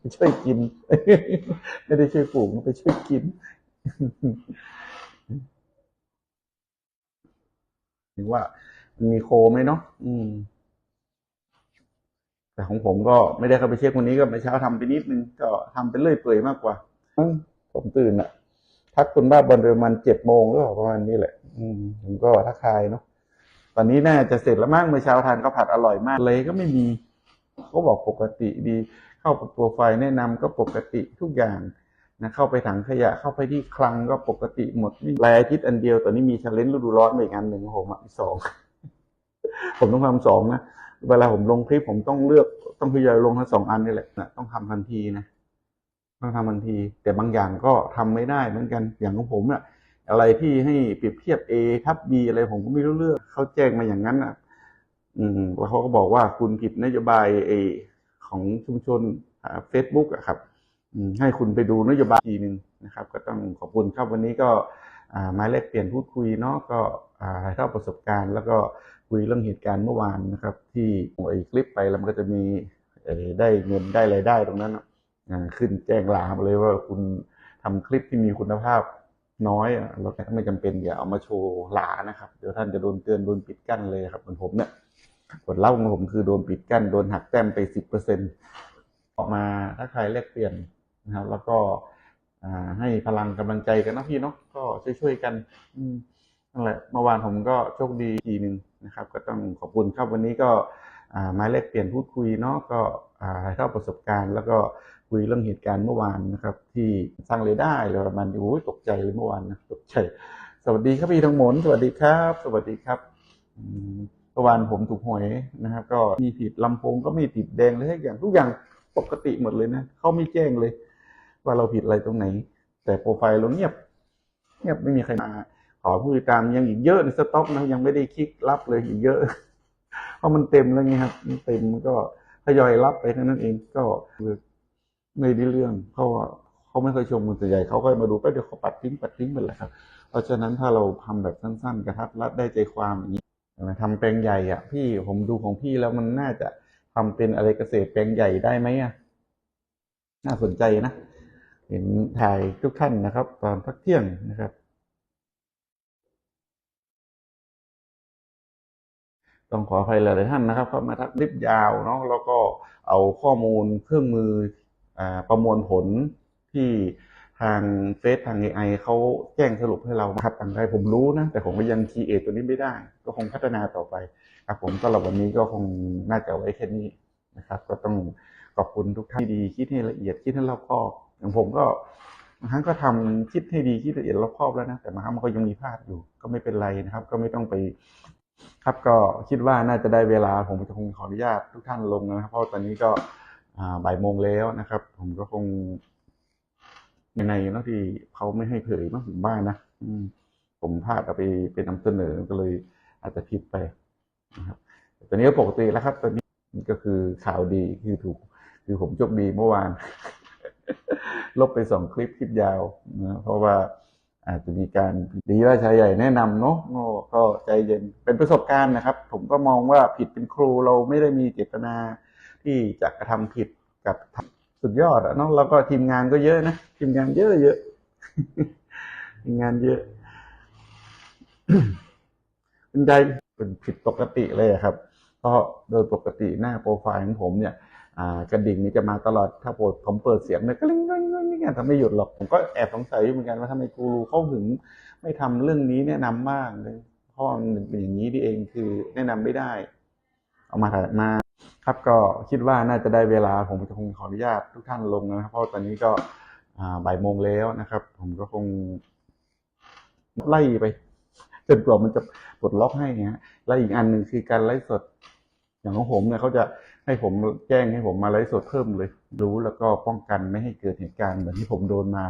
ไปช่วยกิน ไม่ได้ช่วยปลูกไปช่วยกินถึงว่ามันมีโคไหมเนาะอืม แต่ของผมก็ไม่ได้เข้าไปเช็ควันนี้ก็เมื่อเช้าทำไปนิดนึง ก็ทำไปเรื่อยเปื่อยมากกว่าอืมผมตื่นอะทักคุณบ้าบอลประมาณเจ็ดโมงหรือเปล่าประมาณนี้แหละ อืมผมก็ทักทายเนาะตอนนี้น่าจะเสร็จแล้วมั้งเมื่อเช้าทานข้าวผัดอร่อยมากเลยก็ไม่มีเขาบอกปกติดี เข้าโปรไฟล์แนะนำก็ปกติทุกอย่างนะเข้าไปถังขยะเข้าไปที่คลังก็ปกติหมดนี่รายอาทิตย์อันเดียวตอนนี้มีชาเลนจ์ฤดูร้อนมาอีกอันหนึ่งของผมอะอีกสองผมต้องทำสองนะเวลาผมลงคลิปผมต้องเลือกต้องพยายามลงทั้งสองอันนี่แหละนะต้องทำทันทีนะต้องทำทันที แต่บางอย่างก็ทำไม่ได้เหมือนกันอย่างของผมเนี่ยอะไรที่ให้เปรียบเทียบ A ทับ B อะไรผมก็ไม่รู้เรื่องเขาแจ้งมาอย่างนั้นอะอืมแล้วเขาก็บอกว่าคุณผิดนโยบายเอ ของชุมชนเฟซบุ๊กอะครับให้คุณไปดูนโยบายทีหนึ่งนะครับ ก็ต้องขอบคุณครับวันนี้ก็มาแลกเปลี่ยนพูดคุยเนาะก็ถ่ายทอดประสบการณ์ แล้วก็คุยเรื่องเหตุการณ์เมื่อวานนะครับ ที่ไอ้คลิปไปแล้วมันก็จะมีได้เงินได้รายได้ตรงนั้นขึ้นแจ้งลามาเลยว่าคุณทำคลิปที่มีคุณภาพน้อยอะแล้วก็ไม่จำเป็นอย่าเอามาโชว์หลานะครับ เดี๋ยวท่านจะโดนเตือนโดนปิดกั้นเลยครับเหมือนผมเนี่ย ผลลัพธ์ของผมคือโดนปิดกั้นโดนหักแต้มไปสิบเปอร์เซ็นออกมาถ้าใครแลกเปลี่ยนนะครับ แล้วก็ให้พลังกำลังใจกันนะพี่เนาะก็ช่วยๆกันอืนั่นแหละเมื่อวานผมก็โชคดีทีหนึ่งนะครับ ก็ต้องขอบคุณครับวันนี้ก็มาแลกเปลี่ยนพูดคุยเนาะก็อ่าถ่ายทอดประสบการณ์ แล้วก็คุยเรื่องเหตุการณ์เมื่อวานนะครับ ที่สร้างเรายได้เลยประมาณโอ้ยตกใจเลยเมื่อวานนะตกใจ สวัสดีครับพี่ทั้งหมนสวัสดีครับ สวัสดีครับอื เมื่อวานผมถูกหวยนะครับ ก็มีผิดลำโพงก็ม่ติดแดงเลยทุกอย่างทุกอย่างปกติหมดเลยนะเขาไม่แจ้งเลย ว่าเราผิดอะไรตรงไหน แต่โปรไฟล์เราเงียบเงียบไม่มีใครมาขอผู้ติดตามยังอีกเยอะในสต็อกนะยังไม่ได้คลิกรับเลยอีกเยอะ เพราะมันเต็มแล้วไงครับมันเต็มมันก็ทยอยรับไปเท่านั้นเองก็ไม่ได้เรื่องเพราะว่าเขาไม่เคยชมมือส่วนใหญ่เขาก็มาดูไปเดี๋ยวเขาปัดทิ้งปัดทิ้งไปแหละครับ เพราะฉะนั้นถ้าเราทำแบบสั้นๆกระทัดรัดได้ใจความอย่างนี้ ทำแปลงใหญ่อะ พี่ผมดูของพี่แล้วมันน่าจะทำเป็นอะไรเกษตรแปลงใหญ่ได้ไหมอะ น่าสนใจนะ เห็นถ่ายทุกท่านนะครับ ตอนพักเที่ยงนะครับ ต้องขออภัยหลายท่านนะครับเข้ามาทักลิปยาวเนาะแล้วก็เอาข้อมูลเครื่องมืออประมวลผลที่ ทางเฟซทาง AI เขาแจ้งสรุปให้เราครับต่างใดผมรู้นะ แต่ผมก็ยังคีเอตัวนี้ไม่ได้ ก็คงพัฒนาต่อไปครับผมสำหรับวันนี้ก็คงน่าจะไว้แค่นี้นะครับ ก็ต้องขอบคุณทุกท่านที่ดีคิดให้ละเอียดคิดให้รอบคอบอย่างผมก็บางครั้งก็ทำคิดให้ดีคิดละเอียดรอบคอบแล้วนะแต่บางครั้งมันก็ยังมีพลาดอยู่ ก็ไม่เป็นไรนะครับ ก็ไม่ต้องไป ครับก็คิดว่าน่าจะได้เวลา ผมจะคงขออนุญาตทุกท่านลงนะครับ เพราะตอนนี้ก็บ่ายโมงแล้วนะครับ ผมก็คง ในเนะที่เขาไม่ให้เผยเนาะถึงบ้านนะอืผมพลาดเอาไปเป็นนำเสนอก็เลยอาจจะผิดไปนะครับแต่ตอนนี้ปกติแล้วครับตอนนี้ก็คือข่าวดีคือถูก คือผมโชคดีเมื่อวาน ลบไปสองคลิปคลิปยาวนะเพราะว่าอาจจะมีการดีว่าชายใหญ่แนะนำเนาะก็ก็ใจเย็นเป็นประสบการณ์นะครับ ผมก็มองว่าผิดเป็นครูเราไม่ได้มีเจตนาที่จะกระทำผิดกับ สุดยอดอะเนาะแล้วก็ทีมงานก็เยอะนะทีมงานเยอะเยอะทีมงานเยอะเป็นใจเป็นผิดปกติเลยครับก็โดยปกติหน้าโปรไฟล์ของผมเนี่ยกระดิ่งนี่จะมาตลอดถ้าผมเปิดเสียงเนี่ยก็ลิงลิงลิงนี่ไงทำไม่หยุดหรอกผมก็แอบสงสัยอยู่เหมือนกันว่าทำไมกูรูเขาถึงไม่ทำเรื่องนี้แนะนำบ้างเลยเพราะมันเป็นอย่างนี้ที่เองคือแนะนำไม่ได้ เอามาถ่ายมา ครับก็คิดว่าน่าจะได้เวลาผมจะคงขออนุญาตทุกท่านลงนะครับ เพราะตอนนี้ก็บ่ายโมงแล้วนะครับ ผมก็คงไล่ไปจนกว่ามันจะปลดล็อกให้ฮะและอีกอันหนึ่งคือการไลฟ์สด อย่างของผมเนี่ยเขาจะให้ผมแจ้งให้ผมมาไลฟ์สดเพิ่มเลย รู้แล้วก็ป้องกันไม่ให้เกิดเหตุการณ์เหมือนที่ผมโดนมา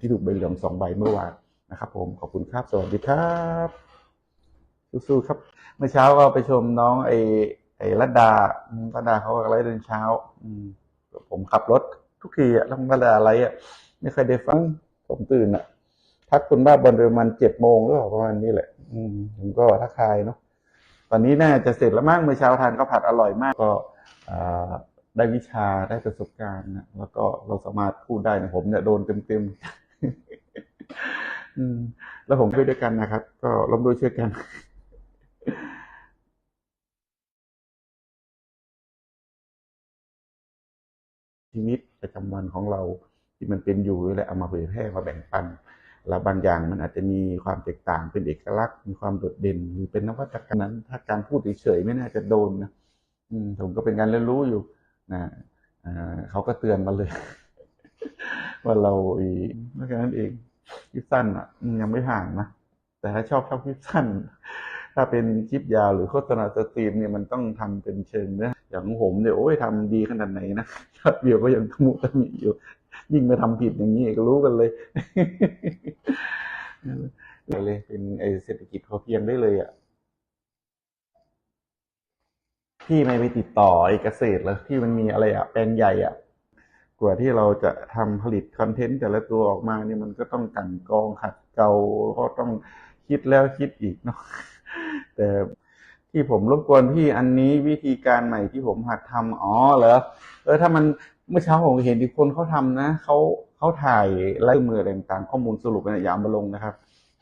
ที่ถูกใบเหลืองสองใบเมื่อวานนะครับ ผมขอบคุณครับสวัสดีครับสู้ๆครับ เมื่อเช้าก็ไปชมน้องไอ ไอ้รัดดารัดดาเขาอะไรเดินเช้า อืมผมขับรถทุกทีอะแล้วรัดดาอะไรอะไม่เคยได้ฟัง ผมตื่นอะทักคุณบ้าบอลประมาณเจ็ดโมงหรือเปล่าประมาณนี้แหละ อืมผมก็ทักทายเนาะตอนนี้น่าจะเสร็จแล้วมั้งเมื่อเช้าทานข้าวผัดอร่อยมากก็อได้วิชาได้ประสบการณ์นะแล้วก็เราสามารถพูดได้นะผมเนี่ยโดนเต็มๆอืมแล้วผมไปด้วยกันนะครับ ก็ร่วมด้วยช่วยกัน ชีวิตประจำวันของเราที่มันเป็นอยู่และเอามาเผยแพร่มาแบ่งปันแล้วบางอย่างมันอาจจะมีความแตกต่างเป็นเอกลักษณ์มีความโดดเด่น หรือเป็นนวัตกรรมนั้น ถ้าการพูดเฉยๆไม่น่าจะโดนนะอืมผมก็เป็นการเรียนรู้อยู่นะเขาก็เตือนมาเลย ว่าเราอีไม่แค่นั้นเองคลิปสั้นอะยังไม่ห่างนะแต่ถ้าชอบชอบคลิปสั้น ถ้าเป็นคลิปยาวหรือโฆษณาสตรีมเนี่ยมันต้องทำเป็นเชิงเนื้อย่างผมเนี่ยโอ้ยทำดีขนาดไหนนะยอดวิวก็ยังทะมุตะมิอยู่ ยิ่งไปทำผิดอย่างนี้ก็รู้กันเลยเลยเป็นไอเศรษฐกิจพอเพียงได้เลยอะพี่ไม่ไปติดต่อไอเกษตรเลยที่มันมีอะไรอะแปลงใหญ่อะกว่าที่เราจะทำผลิตคอนเทนต์แต่ละตัวออกมาเนี่ยมันก็ต้องกันกองขัดเกลาก็ต้องคิดแล้วคิดอีกเนาะ แต่ที่ผมรบกวนพี่อันนี้วิธีการใหม่ที่ผมหัดทำอ๋อเหรอเออถ้ามันเมื่อเช้าผมเห็นอีกคนเขาทำนะเขาเขาถ่ายไล่มืออะไรต่างข้อมูลสรุปเนี่ยอย่ามาลงนะครับ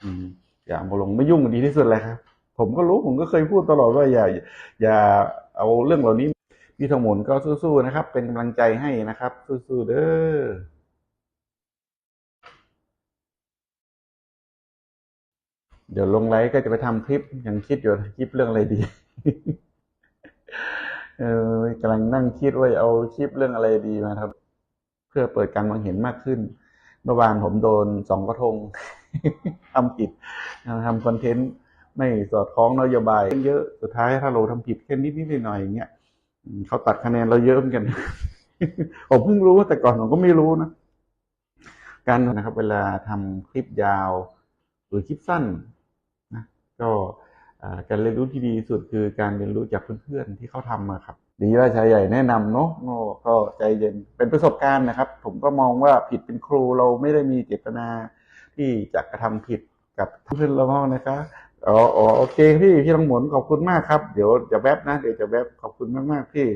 อืมอย่ามาลงไม่ยุ่งดีที่สุดเลยครับ ผมก็รู้ผมก็เคยพูดตลอดว่าอย่า อย่าเอาเรื่องเหล่านี้พี่ทงหมุนก็สู้ๆนะครับ เป็นกำลังใจให้นะครับ สู้ๆเด้อ เดี๋ยวลงไลฟ์ก็จะไปทำคลิปยังคิดอยู่คลิปเรื่องอะไรดี เออกำลังนั่งคิดว่าเอาคลิปเรื่องอะไรดีมาครับ เพื่อเปิดการมองเห็นมากขึ้น เมื่อวานผมโดนสองกระทงทำผิดทำคอนเทนต์ไม่สอดคล้องนโยบายเยอะสุดท้ายถ้าเราทำผิดแค่นิดนิดหน่อยๆอย่างเงี้ยเขาตัดคะแนนเราเยอะเหมือนกันผมเพิ่งรู้แต่ก่อนผมก็ไม่รู้นะการนะครับ เวลาทำคลิปยาว หรือคลิปสั้น ก็การเรียนรู้ที่ดีที่สุดคือการเรียนรู้จากเพื่อนๆที่เขาทำมาครับ ดีว่าชายใหญ่แนะนำเนาะโง่ก็ใจเย็นเป็นประสบการณ์นะครับ ผมก็มองว่าผิดเป็นครูเราไม่ได้มีเจตนาที่จะกระทำผิดกับเพื่อนเราบ้างนะครับอ๋ออโอเคพี่พี่ต้องหมุนขอบคุณมากครับ เดี๋ยวจะแวบนะเดี๋ยวจะแวบขอบคุณมากๆพี่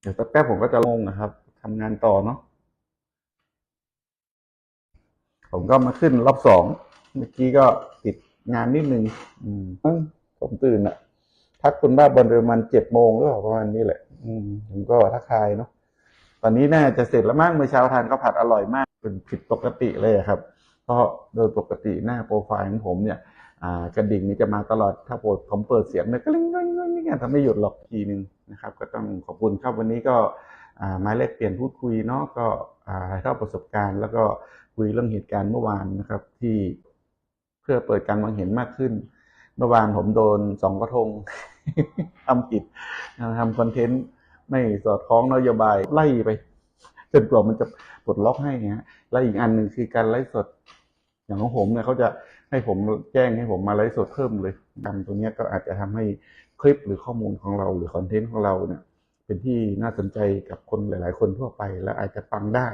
เดี๋ยวสักแป๊บผมก็จะลงนะครับทำงานต่อเนาะผมก็มาขึ้นรอบสอง เมื่อกี้ก็ติดงานนิดนึงอืมเอ้ยผมตื่นอะทักคุณบ้าบอลประมาณเจ็ดโมงหรือเปล่าประมาณนี้แหละ อืมผมก็ทักทายเนาะตอนนี้น่าจะเสร็จแล้วมั้งเมื่อเช้าทานข้าวผัดอร่อยมากเป็นผิดปกติเลยอะครับเพราะโดยปกติหน้าโปรไฟล์ของผมเนี่ยอ่ากระดิ่งนี่จะมาตลอดถ้าผมผมเปิดเสียงเนี่ยก็เล่นๆๆนี่ทำไม่หยุดหรอกทีนึงนะครับ ก็ต้องขอบคุณครับวันนี้ก็อ่ามาแลกเปลี่ยนพูดคุยเนาะก็อ่าถ่ายทอดประสบการณ์ แล้วก็คุยเรื่องเหตุการณ์เมื่อวานนะครับ ที่เพื่อเปิดการมองเห็นมากขึ้น เมื่อวานผมโดนสองกระทงทำผิดทำคอนเทนต์ไม่สอดคล้องนโยบายไล่ไปจนกว่ามันจะปลดล็อกให้ฮะและอีกอันหนึ่งคือการไลฟ์สด อย่างของผมเนี่ยเขาจะให้ผมแจ้งให้ผมมาไลฟ์สดเพิ่มเลยดังตรงนี้ก็อาจจะทำให้คลิปหรือข้อมูลของเราหรือคอนเทนต์ของเราเนี่ย เป็นที่น่าสนใจกับคนหลาย ๆ คนทั่วไป และอาจจะฟังได้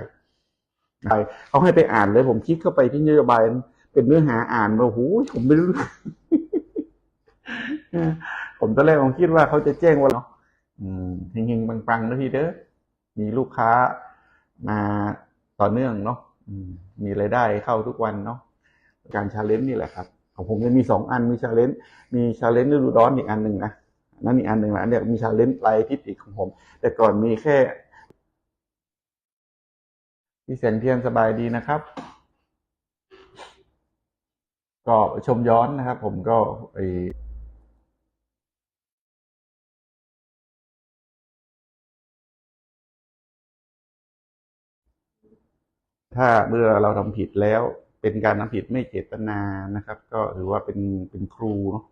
เขาให้ไปอ่านเลยผมคลิกเข้าไปที่นโยบาย เป็นเนื้อหาอ่านมาหูผมไม่รู้ผมตอนแรกผมคิดว่าเขาจะแจ้งว่าเนาะอืมเฮงๆปังๆนะพี่เด้อมีลูกค้ามาต่อเนื่องเนาะอืมีรายได้เข้าทุกวันเนาะการชาเลนจ์นี่แหละครับของผมจะมีสองอันมีชาเลนจ์มีชาเลนจ์ฤดูร้อนอีกอันหนึ่งนะนั่นอีกอันหนึ่งนะอันเนี้ยมีชาเลนจ์ปลายทิตย์อีกของผม แต่ก่อนมีแค่พี่แสงเทียนสบายดีนะครับ ก็ชมย้อนนะครับ ผมก็ไอถ้าเมื่อเราทำผิดแล้วเป็นการทำผิดไม่เจตนานะครับ ก็ถือว่าเป็นเป็นครูเนาะ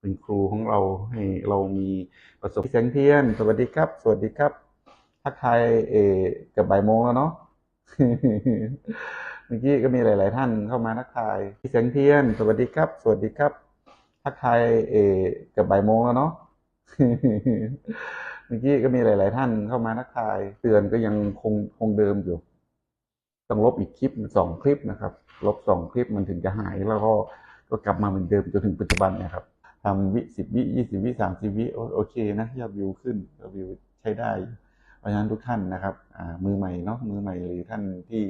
เป็นครูของเราให้เรามีประสบแสงเทียนสวัสดีครับ สวัสดีครับทักทายเออเกับบ่ายโมงแล้วเนาะ เมื่อกี้ก็มีหลาย ๆ ท่านเข้ามาทักทายพี่แสงเทียน สวัสดีครับ สวัสดีครับ ทักทายเอเกับบ่ายโมงแล้วเนาะเมื่อกี้ก็มีหลาย ๆ ท่านเข้ามาทักทาย เตือนก็ยังคงคงเดิมอยู่ ต้องลบอีกคลิปสองคลิปนะครับ ลบสองคลิปมันถึงจะหายแล้วก็ก็กลับมาเหมือนเดิมจนถึงปัจจุบันนะครับทำวิสิบวิยี่สิบวิสามสิบวิโอเคนะยอดวิวขึ้นยอดวิวใช้ได้ เพราะฉะนั้นทุกท่านนะครับอ่ามือใหม่เนาะมือใหม่หรือท่านที่